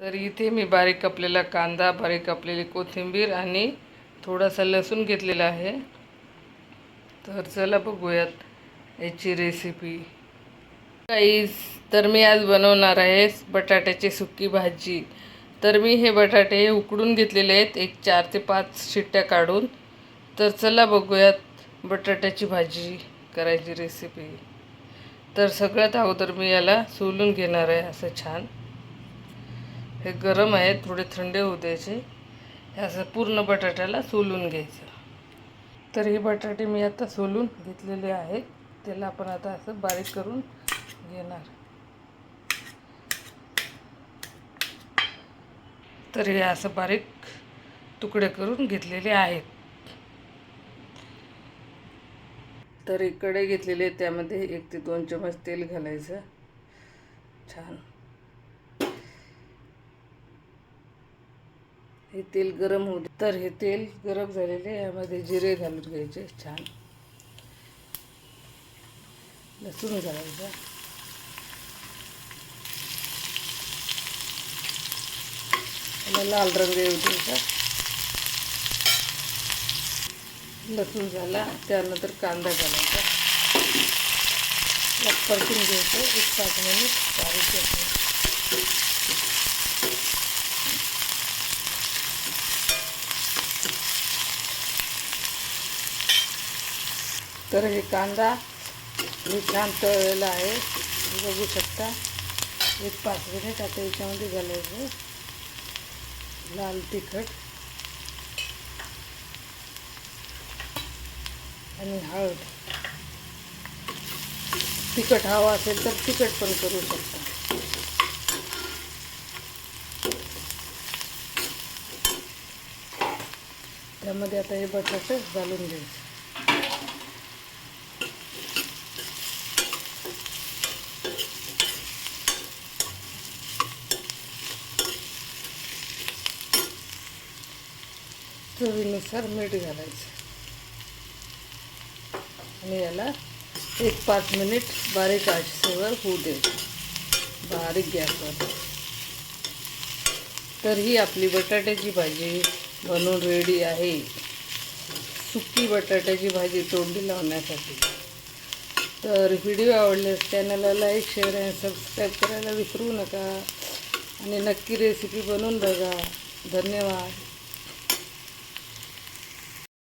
तर इथे मी बारीक कापलेला कांदा बारीक कापलेली कोथिंबीर आणि थोडासा लसूण घेतलेला आहे. तर चला बघूयात याची रेसिपी काहीच तर मी आज बनवणार आहे बटाट्याची सुकी भाजी. तर मी हे बटाटे उकडून घेतलेले आहेत एक चार ते पाच शिट्ट्या काढून. तर चला बघूयात बटाट्याची भाजी करायची रेसिपी तर सगळ्यात अगोदर मी याला सोलून घेणार आहे असं छान. हे गरम आहे थोडे थंडे होऊ द्यायचे. हे असं पूर्ण बटाट्याला सोलून घ्यायचं. तर हे बटाटे मी आता सोलून घेतलेले आहेत. त्याला आपण आता असं बारीक करून घेणार. तर हे असं बारीक तुकडे करून घेतलेले आहेत. तर इकडे घेतलेले त्यामध्ये एक ते दोन चमच तेल घालायचं. छान. हे तेल गरम होऊ दे. तर हे तेल गरम झालेले यामध्ये जिरे घालून घ्यायचे. छान. लसूण घालायचा. लाल रंग येऊ द्यायचा. लसूण झाला. त्यानंतर कांदा घालायचा. परतून घ्यायचं. एक पाच मिनिट. बारीक तर हे कांदा मी छान तळलेला आहे. बघू शकता. एक पाच मिनिट आता याच्यामध्ये घालायचं. लाल तिखट. आणि हळद. तिखट हवा असेल तर तिखट पण करू शकता. त्यामध्ये आता हे बटाटे घालून घ्यायचं. चवीनुसार मीठ घालायचं. आणि याला एक पाच मिनिट बारीक आचेवर होऊ द्यायचं बारीक गॅसवर तर ही आपली बटाट्याची भाजी बनवून रेडी आहे. सुकी बटाट्याची भाजी तोंडी लावण्यासाठी. तर व्हिडिओ आवडल्यास चॅनलला लाईक शेअर आणि सबस्क्राईब करायला विसरू नका. आणि नक्की रेसिपी बनवून बघा. धन्यवाद.